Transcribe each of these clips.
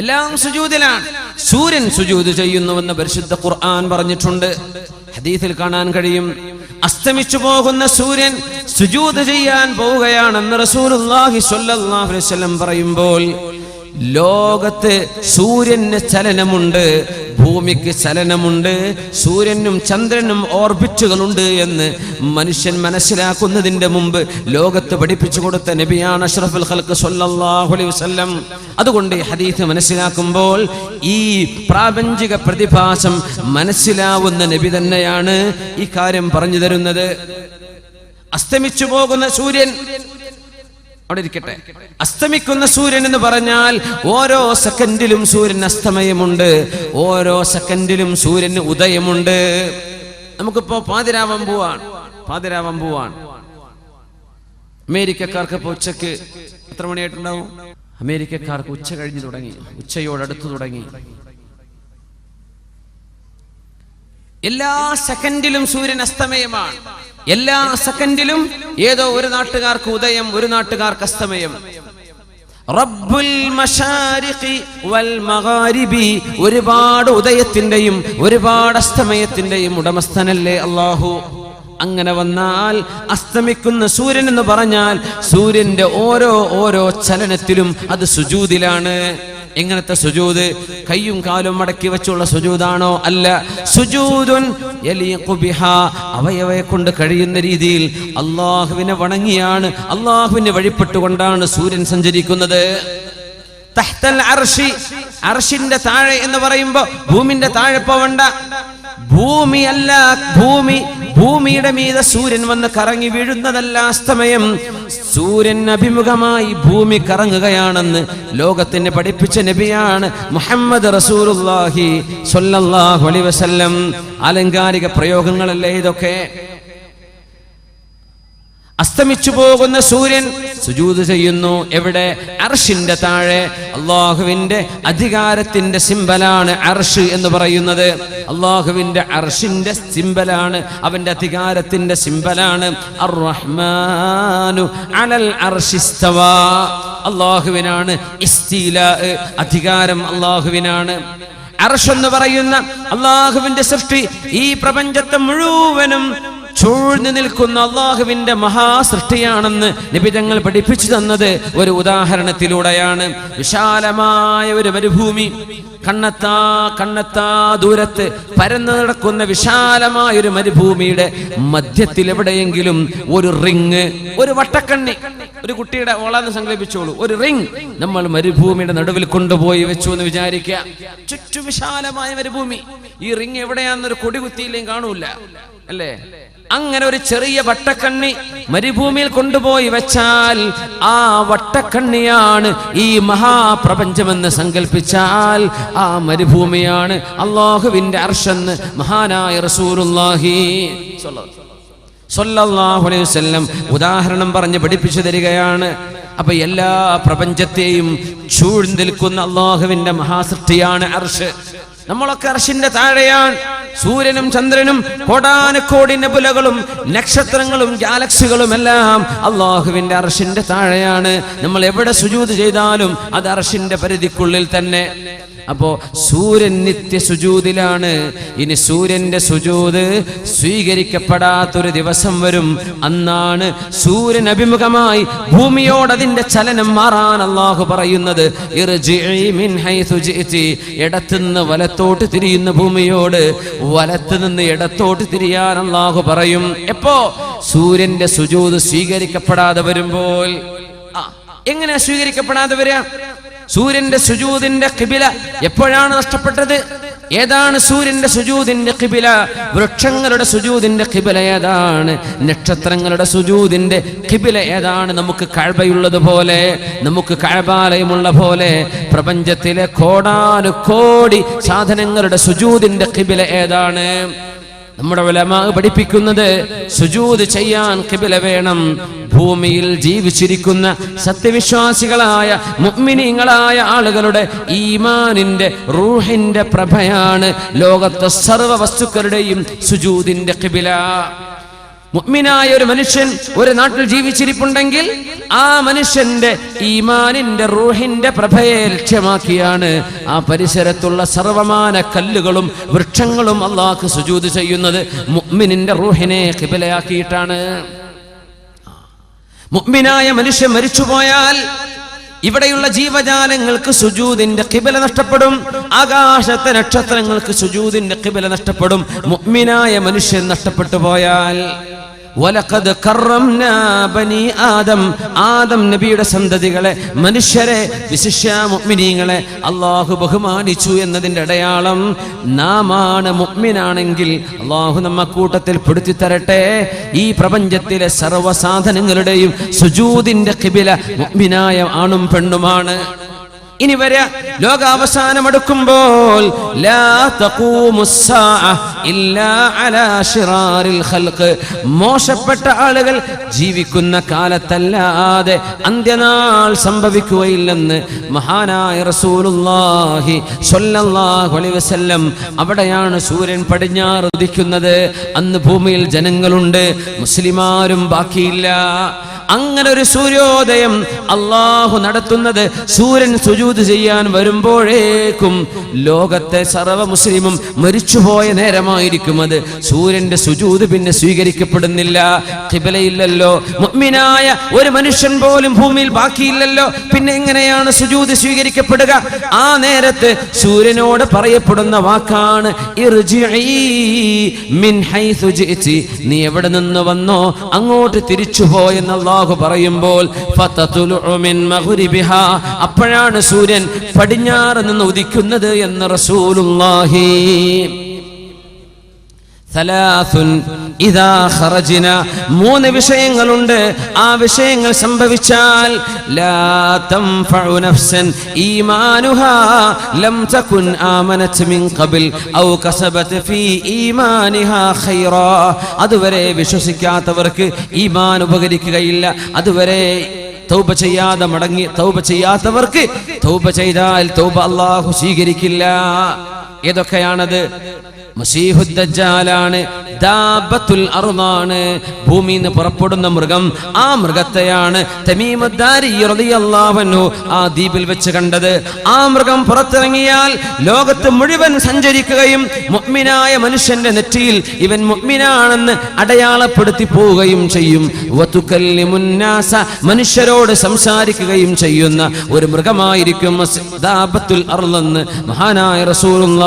എല്ലാം സുജൂദിലാണ് സൂര്യൻ സുജൂദ് ചെയ്യുന്നുവെന്ന് പരിശുദ്ധ ഖുർആൻ പറഞ്ഞിട്ടുണ്ട്. ഹദീസിൽ കാണാൻ കഴിയും. അസ്തമിച്ചു പോകുന്ന സൂര്യൻ സുജൂദ് ചെയ്യാൻ പോവുകയാണെന്ന് റസൂലുള്ളാഹി സ്വല്ലല്ലാഹു അലൈഹി വസല്ലം പറയുമ്പോൾ ലോകത്ത് സൂര്യന് ചലനമുണ്ട്. ഭൂമിക്ക് ചലനമുണ്ട് സൂര്യനും ചന്ദ്രനും ഓർബിറ്റുകളുണ്ട് എന്ന് മനുഷ്യൻ മനസ്സിലാക്കുന്നതിന്റെ മുമ്പ് ലോകത്ത് പഠിപ്പിച്ചു കൊടുത്ത നബിയാണ് അഷ്റഫുൽ ഖൽക്ക് സല്ലല്ലാഹു അലൈഹി വസല്ലം. അതുകൊണ്ട് ഹദീസ് മനസ്സിലാക്കുമ്പോൾ ഈ പ്രാപഞ്ചിക പ്രതിഭാസം മനസ്സിലാവുന്ന നബി തന്നെയാണ് ഈ കാര്യം പറഞ്ഞു തരുന്നത്. അസ്തമിച്ചു പോകുന്ന സൂര്യൻ അവിടെ ഇരിക്കട്ടെ. അസ്തമിക്കുന്ന സൂര്യൻ എന്ന് പറഞ്ഞാൽ ഓരോ സെക്കൻഡിലും സൂര്യൻ അസ്തമയമുണ്ട്. ഓരോ സെക്കൻഡിലും സൂര്യന് ഉദയമുണ്ട്. നമുക്കിപ്പോ പാതിരാവൻ പോവാൻ പാതിരാവൻ പോവാൻ അമേരിക്കക്കാർക്ക് ഇപ്പൊ ഉച്ചയ്ക്ക് എത്ര മണിയായിട്ടുണ്ടാവും? അമേരിക്കക്കാർക്ക് ഉച്ച കഴിഞ്ഞു തുടങ്ങി. ഉച്ചയോടടുത്ത് തുടങ്ങി. എല്ലാ സെക്കൻഡിലും സൂര്യൻ അസ്തമയമാണ്. എല്ലാ സെക്കൻഡിലും ഏതോ ഒരു നാട്ടുകാർക്ക് ഉദയം ഒരു നാട്ടുകാർക്ക് അസ്തമയം. റബ്ബുൽ വൽ മഗാരിബി ഒരുപാട് ഉദയത്തിന്റെയും ഒരുപാട് അസ്തമയത്തിന്റെയും ഉടമസ്ഥനല്ലേ അള്ളാഹു അങ്ങനെ വന്നാൽ അസ്തമിക്കുന്ന സൂര്യൻ എന്ന് പറഞ്ഞാൽ സൂര്യന്റെ ഓരോ ഓരോ ചലനത്തിലും അത് സുജൂതിലാണ്. എങ്ങനത്തെ സുജൂത് കയ്യും കാലും മടക്കി വെച്ചുള്ള സുജൂദാണോ അല്ല? സുജൂദുൻ അവയവയെ കൊണ്ട് കഴിയുന്ന രീതിയിൽ അള്ളാഹുവിനെ വണങ്ങിയാണ് അള്ളാഹുവിനെ വഴിപ്പെട്ടുകൊണ്ടാണ് സൂര്യൻ സഞ്ചരിക്കുന്നത്. അർഷിന്റെ താഴെ എന്ന് പറയുമ്പോ ഭൂമിന്റെ താഴെ പോവണ്ട. ഭൂമിയല്ല ഭൂമി ഭൂമിയുടെ മീത സൂര്യൻ വന്ന് കറങ്ങി വീഴുന്നതല്ല അസ്തമയം. സൂര്യൻ അഭിമുഖമായി ഭൂമി കറങ്ങുകയാണെന്ന് ലോകത്തിന് പഠിപ്പിച്ച നബിയാണ് മുഹമ്മദ് റസൂലുള്ളാഹി സ്വല്ലല്ലാഹു അലൈഹി വസല്ലം. പ്രയോഗങ്ങളല്ലേ ഇതൊക്കെ? അസ്തമിച്ചു പോകുന്ന സൂര്യൻ സുജൂത് ചെയ്യുന്നു. എവിടെ? അർഷിന്റെ താഴെ. അള്ളാഹുവിന്റെ അധികാരത്തിന്റെ സിംബലാണ് അർഷ് എന്ന് പറയുന്നത്. അള്ളാഹുവിന്റെ അർഷിന്റെ സിംബലാണ് അവന്റെ അധികാരത്തിന്റെ സിംബലാണ് അർ-റഹ്മാനു അലൽ അർഷിസ്തവാ അള്ളാഹുവിനാണ് അധികാരം അള്ളാഹുവിനാണ്. അർഷ് എന്ന് പറയുന്ന അള്ളാഹുവിന്റെ സൃഷ്ടി ഈ പ്രപഞ്ചത്തെ മുഴുവനും ചൂഴ്ന്നു നിൽക്കുന്ന അള്ളാഹുവിന്റെ മഹാസൃഷ്ടിയാണെന്ന് നിബിതങ്ങൾ പഠിപ്പിച്ചു തന്നത് ഒരു ഉദാഹരണത്തിലൂടെയാണ്. വിശാലമായ ഒരു മരുഭൂമി കണ്ണത്താ കണ്ണത്താ ദൂരത്ത് പരന്നു നടക്കുന്ന വിശാലമായ ഒരു മരുഭൂമിയുടെ മധ്യത്തിൽ എവിടെയെങ്കിലും ഒരു റിങ് ഒരു വട്ടക്കണ്ണി ഒരു കുട്ടിയുടെ ഓളാന്ന് സങ്കല്പിച്ചോളൂ ഒരു റിങ് നമ്മൾ മരുഭൂമിയുടെ നടുവിൽ കൊണ്ടുപോയി വെച്ചു എന്ന് വിചാരിക്കുക. ചുറ്റു വിശാലമായ മരുഭൂമി. ഈ റിങ് എവിടെയാണെന്നൊരു കൊടി കുത്തിയില്ലെങ്കിൽ കാണൂല. അല്ലേ? അങ്ങനെ ഒരു ചെറിയ വട്ടക്കണ്ണി മരുഭൂമിയിൽ കൊണ്ടുപോയി വെച്ചാൽ ആ വട്ടക്കണ്ണിയാണ് ഈ മഹാപ്രപഞ്ചമെന്ന് സങ്കല്പിച്ചാൽ ആ മരുഭൂമിയാണ് അള്ളാഹുവിന്റെ അർഷെന്ന് മഹാനായ അലൈഹി വസല്ലം ഉദാഹരണം പറഞ്ഞ് പഠിപ്പിച്ചു തരികയാണ്. അപ്പൊ എല്ലാ പ്രപഞ്ചത്തെയും ചൂഴ്ന്നിൽക്കുന്ന അള്ളാഹുവിന്റെ മഹാസൃഷ്ടിയാണ് അർഷ് നമ്മളൊക്കെ അർശിന്റെ താഴെയാണ്. സൂര്യനും ചന്ദ്രനും കോടാനക്കോടി നബുലകളും നക്ഷത്രങ്ങളും ഗാലക്സികളും എല്ലാം അള്ളാഹുവിന്റെ അർശിന്റെ താഴെയാണ്. നമ്മൾ എവിടെ സുജൂത് ചെയ്താലും അത് അർശിന്റെ പരിധിക്കുള്ളിൽ തന്നെ. അപ്പോ സൂര്യൻ നിത്യ സുജൂതിലാണ്. ഇനി സൂര്യന്റെ സുജൂത് സ്വീകരിക്കപ്പെടാത്തൊരു ദിവസം വരും. അന്നാണ് സൂര്യൻ അഭിമുഖമായി ഭൂമിയോട് അതിന്റെ ചലനം മാറാൻ അള്ളാഹു പറയുന്നത്. ഇടത്തുനിന്ന് വലത്തോട്ട് തിരിയുന്ന ഭൂമിയോട് വലത്ത് നിന്ന് ഇടത്തോട്ട് തിരിയാൻ അള്ളാഹു പറയും. എപ്പോ സൂര്യന്റെ സുജൂത് സ്വീകരിക്കപ്പെടാതെ വരുമ്പോൾ? എങ്ങനെ സ്വീകരിക്കപ്പെടാതെ വരിക സൂര്യന്റെ സുജൂതിന്റെ കിബില എപ്പോഴാണ് നഷ്ടപ്പെട്ടത്? ഏതാണ് സൂര്യന്റെ സുജൂതിന്റെ കിബില വൃക്ഷങ്ങളുടെ സുജൂതിന്റെ കിബില ഏതാണ്? നക്ഷത്രങ്ങളുടെ സുജൂതിന്റെ കിബില ഏതാണ്? നമുക്ക് കഴബയുള്ളത് പോലെ നമുക്ക് കഴബാലയമുള്ള പോലെ പ്രപഞ്ചത്തിലെ കോടാനുകോടി സാധനങ്ങളുടെ സുജൂതിന്റെ കിബില ഏതാണ്? നമ്മുടെ ഉലമാ പഠിപ്പിക്കുന്നത് സുജൂത് ചെയ്യാൻ കിബില വേണം. ഭൂമിയിൽ ജീവിച്ചിരിക്കുന്ന സത്യവിശ്വാസികളായ മുഅ്മിനീങ്ങളായ ആളുകളുടെ ഈമാനിന്റെ റൂഹിന്റെ പ്രഭയാണ് ലോകത്തെ സർവ വസ്തുക്കളുടെയും സുജൂതിന്റെ കിബില. മുഅ്മിനായ ഒരു മനുഷ്യൻ ഒരു നാട്ടിൽ ജീവിച്ചിരിപ്പുണ്ടെങ്കിൽ ആ മനുഷ്യന്റെ ഈമാനിന്റെ റൂഹിന്റെ പ്രഭയെ ലക്ഷ്യമാക്കിയാണ് ആ പരിസരത്തുള്ള സർവമാന കല്ലുകളും വൃക്ഷങ്ങളും അള്ളാഹ് സുജൂത് ചെയ്യുന്നത്. മുഅ്മിനിന്റെ റൂഹിനെ കിബിലയാക്കിയിട്ടാണ് മുഅ്മിനായ മനുഷ്യൻ മരിച്ചുപോയാൽ ഇവിടെയുള്ള ജീവജാലങ്ങൾക്ക് സുജൂദിന്റെ കിബില നഷ്ടപ്പെടും. ആകാശത്തെ നക്ഷത്രങ്ങൾക്ക് സുജൂദിന്റെ കിബില നഷ്ടപ്പെടും. മുഅ്മിനായ മനുഷ്യൻ നഷ്ടപ്പെട്ടു പോയാൽ കറംനാ ബനി ആദം. ആദം നബിയുടെ സന്തതികളെ മനുഷ്യരെ വിശിഷ്യ മുഅ്മിനീങ്ങളെ അള്ളാഹു ബഹുമാനിച്ചു എന്നതിന്റെ അടയാളം നാമാണ് മുഅ്മിനാണെങ്കിൽ. അള്ളാഹു നമ്മ കൂട്ടത്തിൽ പെടുത്തി തരട്ടെ. ഈ പ്രപഞ്ചത്തിലെ സർവ സാധനങ്ങളുടെയും സുജൂദിന്റെ കിബില മുഅ്മിനായ ആണും പെണ്ണുമാണ്. ഇനി വരെ ലോകാവസാനം അടുക്കുമ്പോൾ മോശപ്പെട്ട ആളുകൾ ജീവിക്കുന്ന കാലത്തല്ലാതെ അന്ത്യനാൾ സംഭവിക്കുകയില്ലെന്ന് മഹാനായ റസൂലുല്ലാഹി സ്വല്ലല്ലാഹു അലൈഹി വസല്ലം അവിടെയാണ് സൂര്യൻ പടിഞ്ഞാറ് ഉദിക്കുന്നത്. അന്ന് ഭൂമിയിൽ ജനങ്ങളുണ്ട് മുസ്ലിമാരും ബാക്കിയില്ല. അങ്ങനെ ഒരു സൂര്യോദയം അള്ളാഹു നടത്തുന്നത് സൂര്യൻ സുജൂത് ചെയ്യാൻ വരുമ്പോഴേക്കും ലോകത്തെ സർവ മുസ്ലിമും മരിച്ചുപോയ നേരമായിരിക്കും അത്. സൂര്യന്റെ സുജൂത് പിന്നെ സ്വീകരിക്കപ്പെടുന്നില്ല. കിബലയില്ലല്ലോ മുഅ്മിനായ ഒരു മനുഷ്യൻ പോലും ഭൂമിയിൽ ബാക്കിയില്ലല്ലോ. പിന്നെ എങ്ങനെയാണ് സുജൂത് സ്വീകരിക്കപ്പെടുക? ആ നേരത്ത് സൂര്യനോട് പറയപ്പെടുന്ന വാക്കാണ് മിൻ. നീ എവിടെ നിന്ന് വന്നോ? അങ്ങോട്ട് തിരിച്ചു പോയെന്ന് അള്ളാഹു പറയുമ്പോൾ അപ്പോഴാണ് സൂര്യൻ പടിഞ്ഞാറ് നിന്ന് ഉദിക്കുന്നത് എന്ന് റസൂലുള്ളാഹി. ഇതാ ഹറജിന മൂന്ന് വിഷയങ്ങളുണ്ട്. ആ വിഷയങ്ങൾ സംഭവിച്ചാൽ ലാ നഫ്സൻ ഈമാനുഹാ ലം തകുൻ ആമനത് മിൻ ഖബൽ ഔ കസബത് ഫീ ഈമാനിഹാ അതുവരെ വിശ്വസിക്കാത്തവർക്ക് ഈമാൻ ഉപകരിക്കുകയില്ല. അതുവരെ തൗബ ചെയ്യാതെ മടങ്ങി തൗബ ചെയ്യാത്തവർക്ക് തൗബ ചെയ്താൽ തൗബ അള്ളാഹു സ്വീകരിക്കില്ല. ഏതൊക്കെയാണത്? മസീഹുദ്ദജാലാണ് ദാബത്തുൽ അറുനാണ് ഭൂമിയിൽ നിന്ന് പുറപ്പെടുന്ന മൃഗം ആ മൃഗത്തെയാണ് ആ ദ്വീപിൽ വെച്ച് കണ്ടത്. ആ മൃഗം പുറത്തിറങ്ങിയാൽ ലോകത്ത് മുഴുവൻ സഞ്ചരിക്കുകയും മുഅ്മിനായ മനുഷ്യന്റെ നെറ്റിയിൽ ഇവൻ മുഗ്മിനാണെന്ന് അടയാളപ്പെടുത്തി പോവുകയും ചെയ്യും. മുന്നാസ മനുഷ്യരോട് സംസാരിക്കുകയും ചെയ്യുന്ന ഒരു മൃഗമായിരിക്കും ദാബത്തുൽ അർളെന്ന് മഹാനായ റസൂലുള്ളാഹ്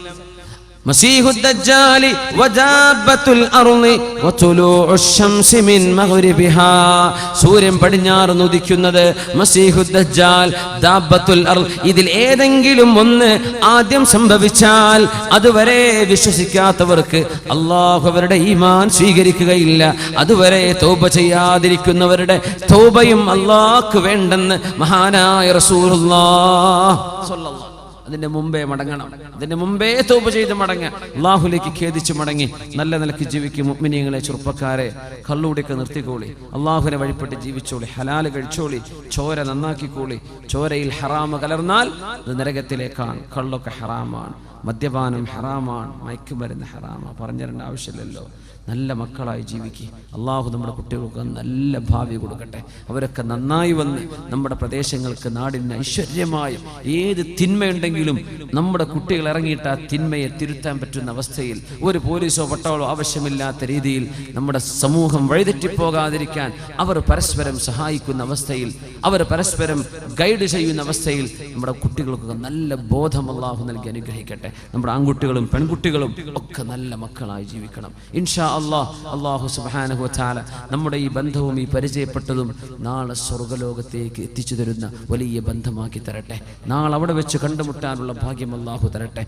مسيح الدجال ودابة الأرض وطلوع الشمس من مغربها സൂര്യൻ പടിഞ്ഞാറ് ഉദിക്കുന്നത് മസീഹുദ്ദജാൽ ദാബത്തുൽ അർൾ ഇതിൽ ഏതെങ്കിലും ഒന്ന് ആദ്യം സംഭവിച്ചാൽ അതുവരെ വിശ്വസിക്കാത്തവർക്ക് അള്ളാഹു അവരുടെ ഈമാൻ സ്വീകരിക്കുകയില്ല അതുവരെ തൗബ ചെയ്യാതിരിക്കുന്നവരുടെ തൗബയും അള്ളാഹ്ക്ക് വേണ്ടെന്ന് മഹാനായ റസൂലുള്ളാഹ് സ്വല്ലല്ലാഹു അതിന്റെ മുമ്പേ മടങ്ങണം. അതിന്റെ മുമ്പേ തോപ്പ് ചെയ്ത് മടങ്ങ. അള്ളാഹുലേക്ക് ഖേദിച്ച് മടങ്ങി. നല്ല നിലയ്ക്ക് ജീവിക്കും മുഗ്മിനിയങ്ങളെ ചെറുപ്പക്കാരെ. കള്ളുകൂടിയൊക്കെ നിർത്തിക്കോളി. അള്ളാഹുവിനെ വഴിപ്പെട്ട് ജീവിച്ചോളി. ഹലാൽ കഴിച്ചോളി. ചോര നന്നാക്കിക്കോളി. ചോരയിൽ ഹറാമ് കലർന്നാൽ അത് നരകത്തിലേക്കാണ്. കള്ളൊക്കെ ഹറാമാണ്. മദ്യപാനം ഹറാമാണ്. മയക്കുമരുന്ന് ഹറാമാണ്. പറഞ്ഞു തരേണ്ട ആവശ്യമില്ലല്ലോ. നല്ല മക്കളായി ജീവിക്കുക അള്ളാഹു നമ്മുടെ കുട്ടികൾക്ക് നല്ല ഭാവി കൊടുക്കട്ടെ. അവരൊക്കെ നന്നായി വന്ന് നമ്മുടെ പ്രദേശങ്ങൾക്ക് നാടിന് ഐശ്വര്യമായ ഏത് തിന്മയുണ്ടെങ്കിലും നമ്മുടെ കുട്ടികൾ ഇറങ്ങിയിട്ട് ആ തിന്മയെ തിരുത്താൻ പറ്റുന്ന അവസ്ഥയിൽ ഒരു പോലീസോ പട്ടാളോ ആവശ്യമില്ലാത്ത രീതിയിൽ നമ്മുടെ സമൂഹം വഴിതെറ്റിപ്പോകാതിരിക്കാൻ അവർ പരസ്പരം സഹായിക്കുന്ന അവസ്ഥയിൽ അവർ പരസ്പരം ഗൈഡ് ചെയ്യുന്ന അവസ്ഥയിൽ നമ്മുടെ കുട്ടികൾക്കൊക്കെ നല്ല ബോധം അള്ളാഹു നൽകി അനുഗ്രഹിക്കട്ടെ. നമ്മുടെ ആൺകുട്ടികളും പെൺകുട്ടികളും ഒക്കെ നല്ല മക്കളായി ജീവിക്കണം. ഇൻഷാ അള്ളാഹ് അള്ളാഹു സുബാനഹു ചാല നമ്മുടെ ഈ ബന്ധവും ഈ പരിചയപ്പെട്ടതും നാളെ സ്വർഗലോകത്തേക്ക് എത്തിച്ചു തരുന്ന വലിയ ബന്ധമാക്കി തരട്ടെ. നാളെ അവിടെ വെച്ച് കണ്ടുമുട്ടാനുള്ള ഭാഗ്യം അള്ളാഹു തരട്ടെ.